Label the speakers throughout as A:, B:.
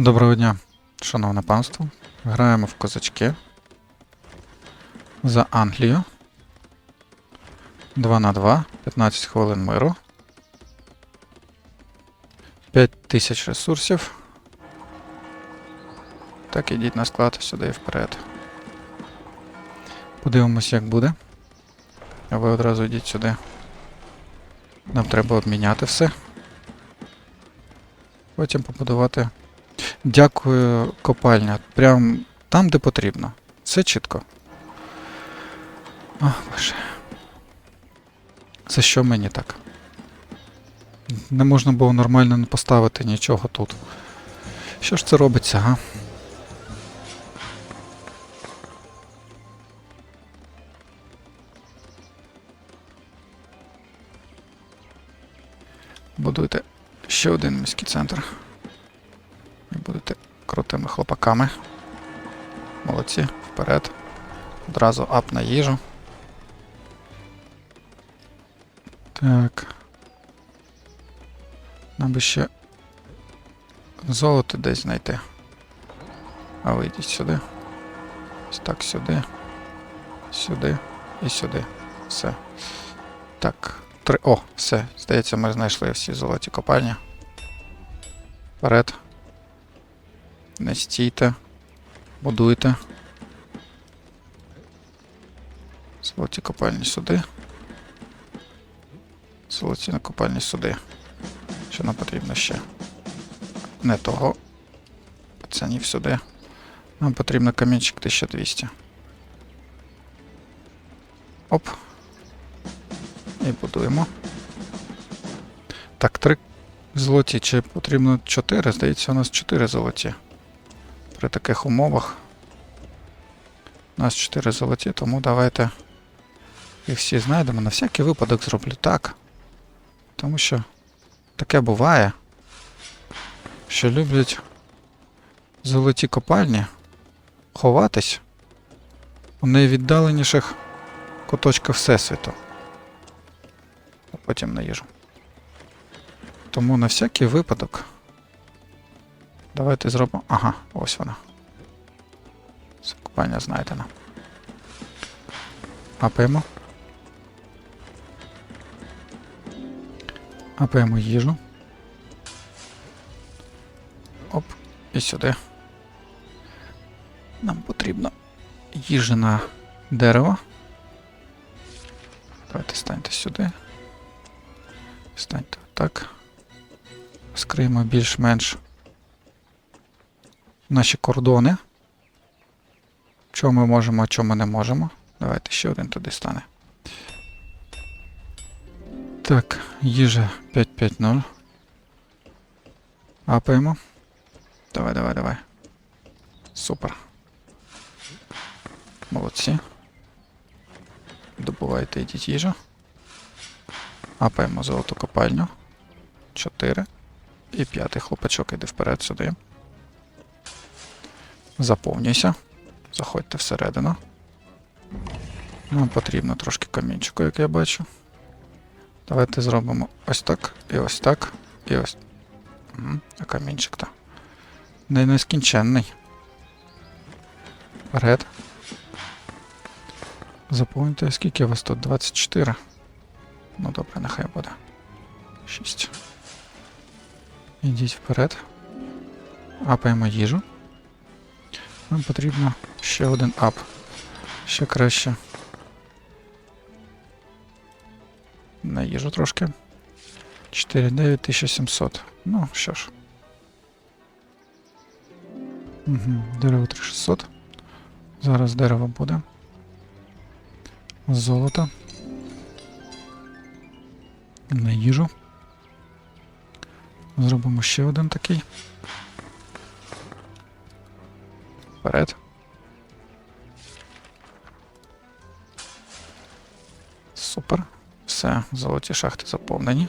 A: Доброго дня, шановне панство. Граємо в козачки за Англію. 2 на 2, 15 хвилин миру. 5 тисяч ресурсів. Так, ідіть на склад сюди і вперед. Подивимось, як буде. А ви одразу йдіть сюди. Нам треба обміняти все. Потім побудувати Дякую, копальня. Прям там, де потрібно. Все чітко. О, боже. Це що мені так? Не можна було нормально не поставити нічого тут. Що ж це робиться, га? Будуйте ще один міський центр. І будете крутими хлопаками. Молодці, вперед. Одразу ап на їжу. Так. Нам би ще золото десь знайти. А ви йдіть сюди. Ось так сюди. Сюди і сюди. Все. Так. Три. О, все. Здається, ми знайшли всі золоті копальні. Вперед. Не стійте. Будуйте. Золоті копальні сюди. Золоті копальні сюди. Що нам потрібно ще? Не того. Пацанів сюди. Нам потрібно камінчик 1200. Оп. І будуємо. Так, три золоті. Чи потрібно 4? Здається, у нас 4 золоті при таких умовах. У нас 4 золоті, тому давайте їх всі знайдемо. На всякий випадок зроблю так. Тому що таке буває, що люблять золоті копальні ховатись у найвіддаленіших куточках Всесвіту. А потім на їжу. Тому на всякий випадок. Давайте зробимо. Ага, ось вона. Закупання знайдено. Апаємо. Апаємо їжу. Оп, і сюди. Нам потрібно їжа на дерево. Давайте станьте сюди. Станьте отак. Скриємо більш-менш наші кордони. Що ми можемо, а що ми не можемо. Давайте ще один туди стане. Так, їжа 550. Апаємо. Давай, давай, давай. Супер. Молодці. Добувайте, йдіть їжу. Апаємо золоту копальню. 4. І п'ятий хлопачок іде вперед сюди. Заповнюйся. Заходьте всередину. Нам потрібно трошки камінчику, як я бачу. Давайте зробимо ось так, і ось так, і ось. Угу. А камінчик то Не нескінченний. Вперед. Заповнюйте, скільки у вас тут? 24. Ну добре, нехай буде. 6. Ідіть вперед. Апаємо їжу. Нам потрібно ще один ап. Ще краще. На їжу трошки. 49700. Ну, що ж. Угу. Дерево 3600. Зараз дерево буде. Золото. На їжу. Зробимо ще один такий. Вперед. Супер. Все, золоті шахти заповнені.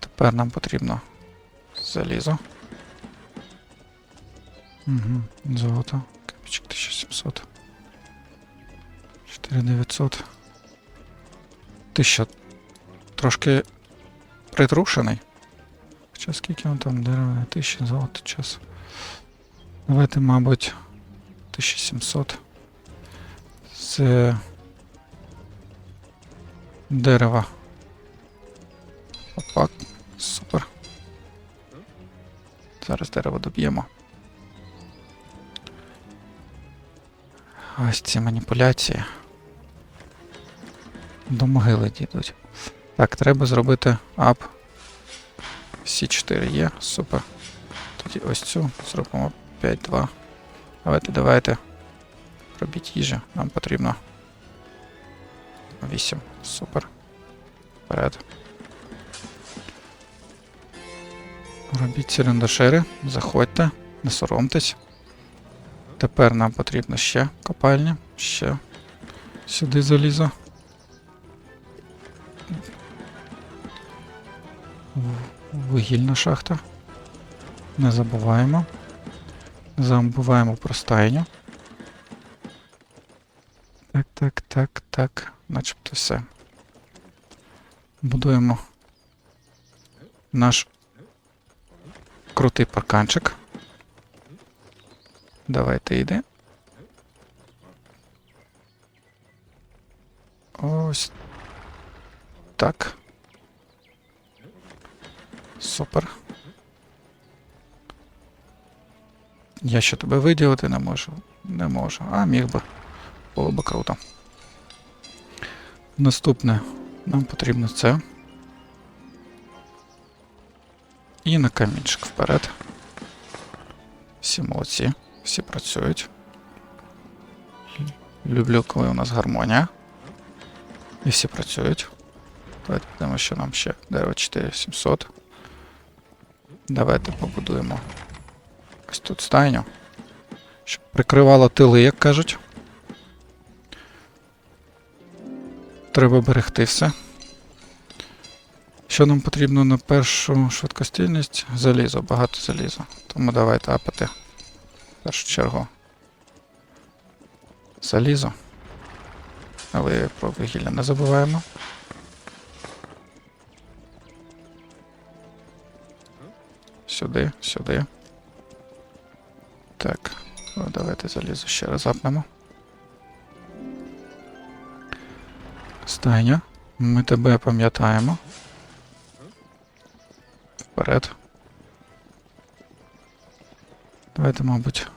A: Тепер нам потрібно залізо. Угу, золото. Капічок 1700. 4900. Ти що? Трошки притрушений? Хоча скільки вам там дерева? 1000 золота час. Давайте, мабуть, 1700. Це дерева. Опа, супер. Зараз дерево доб'ємо. Ось ці маніпуляції. До могили дійдуть. Так, треба зробити ап. Всі 4 є, супер. Тоді ось цю зробимо 5-2. Давайте, давайте. Робіть їжі, нам потрібно. 8. Супер. Вперед. Робіть сірендашери, заходьте, не соромтесь. Тепер нам потрібно ще копальня, ще сюди залізо. Вугільна шахта. Не забуваємо. Забуваємо про стайню. Так, так, так, так. Начебто все. Будуємо наш крутий парканчик. Давайте йди. Ось. Так. Супер. Я ще тебе виділити не можу. Не можу. А, міг би. Було би круто. Наступне. Нам потрібно це. І на камінчик вперед. Всі молодці, всі працюють. Люблю, коли у нас гармонія. І всі працюють. Давайте подивимо, що нам ще. Дерево 4700. Давайте побудуємо ось тут стайню. Щоб прикривало тили, як кажуть. Треба берегти все. Що нам потрібно на першу швидкостільність? Залізо, багато заліза. Тому давайте апати. В першу чергу. Залізо. Але про вугілля не забуваємо. Сюди, сюди. Давайте залізо ще раз апнемо. Стайня. Ми тебе пам'ятаємо. Вперед. Давайте, мабуть,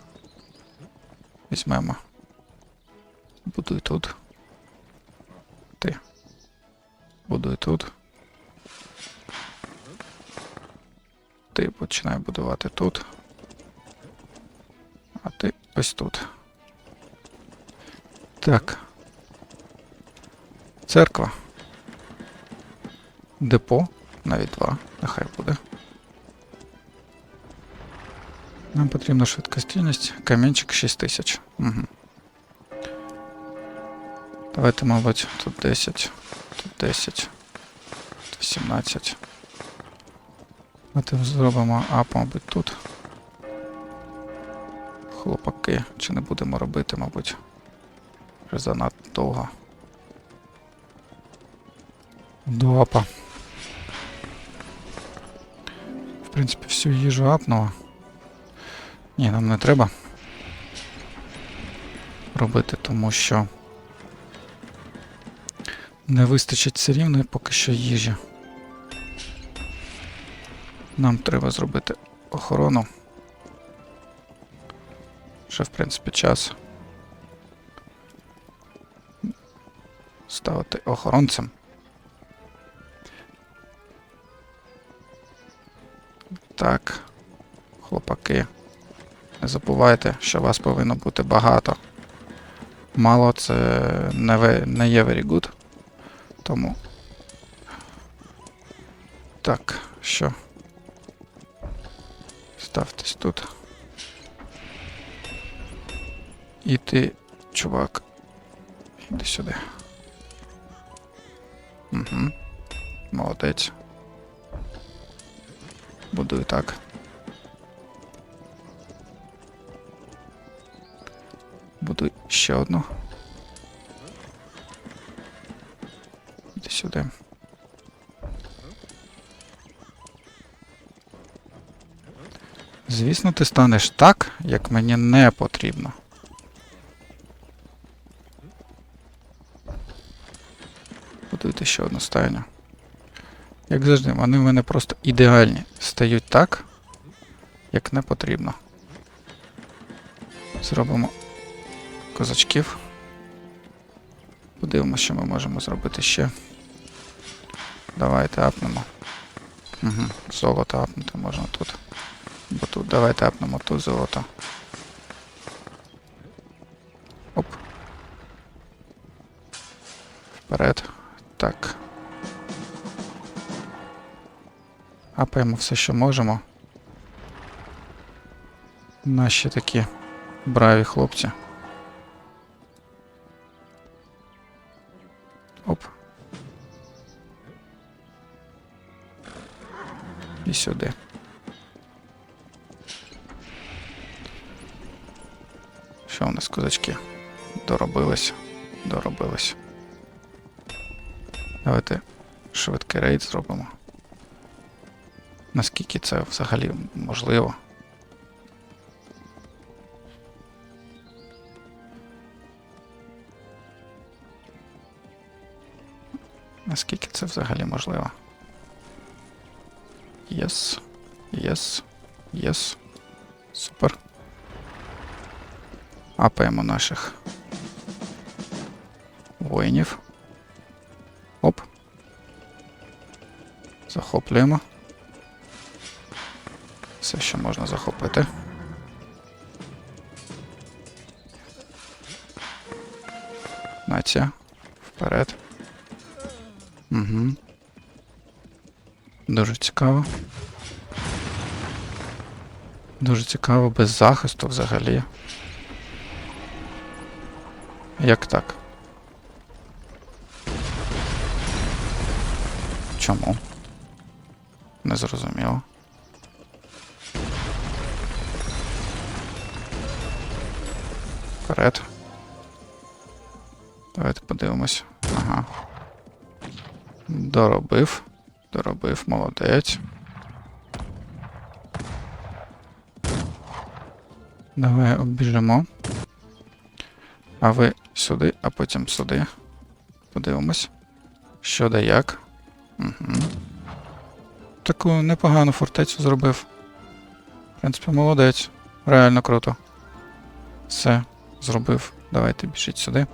A: візьмемо. Будуй тут. Ти. Будуй тут. Ти починай будувати тут. А ось тут. Так. Церква. Депо. Навіть два. Нехай буде. Нам потрібна швидкостійність. Камінчик 6000. Угу. Давайте, мабуть, тут 10, тут 10, тут 17. Давайте зробимо ап, мабуть, тут. Хлопаки. Чи не будемо робити, мабуть. Вже занадто довго. До. В принципі, всю їжу апнула. Ні, нам не треба робити, тому що не вистачить все рівно поки що їжі. Нам треба зробити охорону. Ще, в принципі, час. Ставити охоронцем. Так, хлопаки. Не забувайте, що вас повинно бути багато. Мало це не, ве- не є very good. Тому. Так, що? Ставтесь тут. І ти, чувак. Іди сюди. Угу. Молодець. Будуй так. Будуй ще одну. Іди сюди. Звісно, ти станеш так, як мені не потрібно. Будуйте ще одну стайню. Як завжди, вони в мене просто ідеальні. Стають так, як не потрібно. Зробимо козачків. Подивимося, що ми можемо зробити ще. Давайте апнемо. Угу. Золото апнути можна тут. Бо тут давайте апнемо тут золото. Оп. Вперед. Так. Апаємо все, що можемо. Наші такі браві хлопці. Оп. І сюди. Що у нас козачки? Доробились. Доробились. Давайте швидкий рейд зробимо. Наскільки це взагалі можливо? Наскільки це взагалі можливо? Єс. Єс. Єс. Супер. Апаємо наших воїнів. Захоплюємо. Все, що можна захопити. Нація. Вперед. Угу. Дуже цікаво. Дуже цікаво, без захисту взагалі. Як так? Чому? Не зрозуміло. Вперед. Давайте подивимось. Ага. Доробив. Доробив, молодець. Давай обіжимо. А ви сюди, а потім сюди. Подивимось. Що да як. Угу. Таку непогану фортецю зробив. В принципі, молодець. Реально круто. Все, зробив. Давайте біжіть сюди.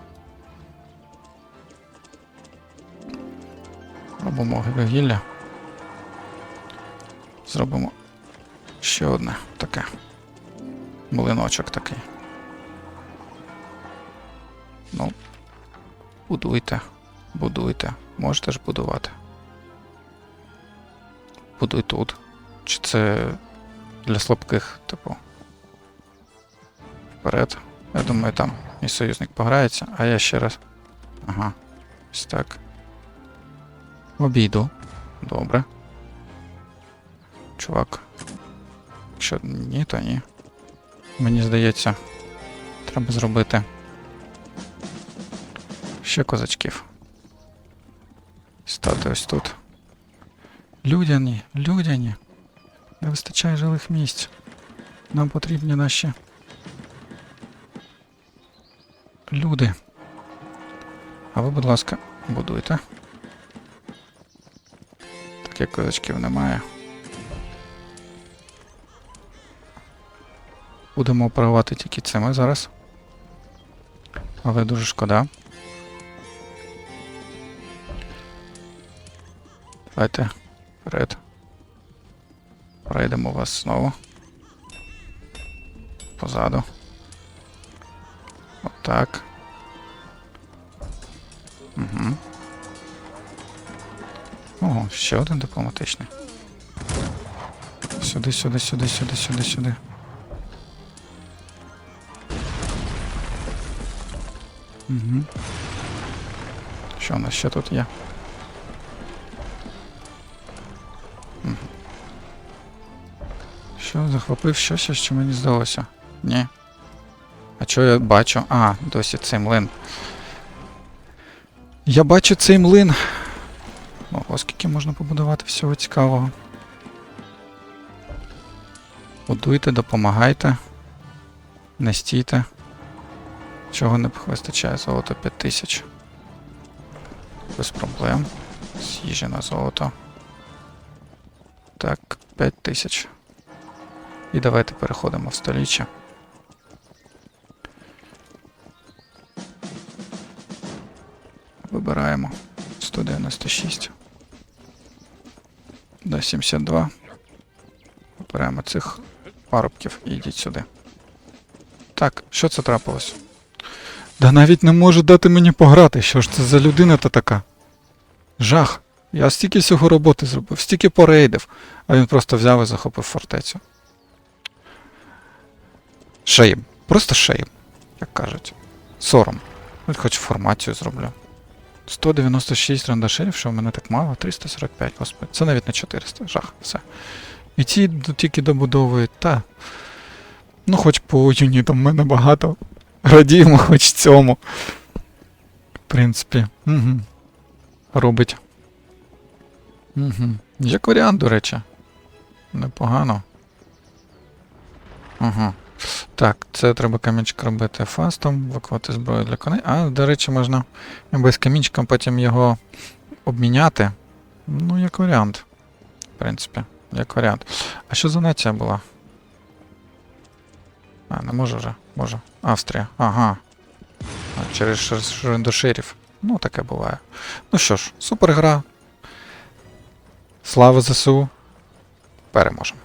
A: Робимо вугілля. Зробимо ще одне таке. Млиночок такий. Ну, будуйте, будуйте. Можете ж будувати. Будуй тут. Чи це для слабких, типу. Вперед. Я думаю, там мій союзник пограється, а я ще раз. Ага. Ось так. Обійду. Добре. Чувак. Якщо ні, то ні. Мені здається, треба зробити ще козачків. Стати ось тут. Людяні, людяні. Не вистачає жилих місць. Нам потрібні наші люди. А ви, будь ласка, будуйте. Так як козачків немає. Будемо оперувати тільки цими зараз. Але дуже шкода. Давайте вперед. Пройдемо вас знову. Позаду. Отак. Угу. Ого, ще один дипломатичний. Сюди, сюди, сюди, сюди, сюди, сюди. Угу. Що у нас ще тут є? Що, захопив щось, що мені здалося? Ні. А що я бачу? А, досі цей млин. Я бачу цей млин. Ого, скільки можна побудувати всього цікавого. Будуйте, допомагайте. Не стійте. Чого не вистачає? Золото 5000. Без проблем. З їжі на золото. Так, 5000. І давайте переходимо в століччя. Вибираємо 196. До 72. Вибираємо цих парубків і йдіть сюди. Так, що це трапилось? Да навіть не може дати мені пограти. Що ж це за людина та така? Жах. Я стільки всього роботи зробив, стільки порейдив, а він просто взяв і захопив фортецю. Шейм. Просто шейм, як кажуть. Сором. От хоч формацію зроблю. 196 рандашерів, що в мене так мало, 345, господи. Це навіть не 400, жах, все. І ці тільки добудовують, та. Ну, хоч по юнітам в мене багато. Радіємо хоч цьому. В принципі. Угу. Робить. Угу. Як варіант, до речі. Непогано. Ага. Так, це треба камінчик робити фастом, викувати зброю для коней. А, до речі, можна без камінчика потім його обміняти. Ну, як варіант. В принципі, як варіант. А що за нація була? А, не можу вже. Можу. Австрія. Ага. А, через шерендоширів. Ну, таке буває. Ну що ж, супер гра. Слава ЗСУ. Переможемо.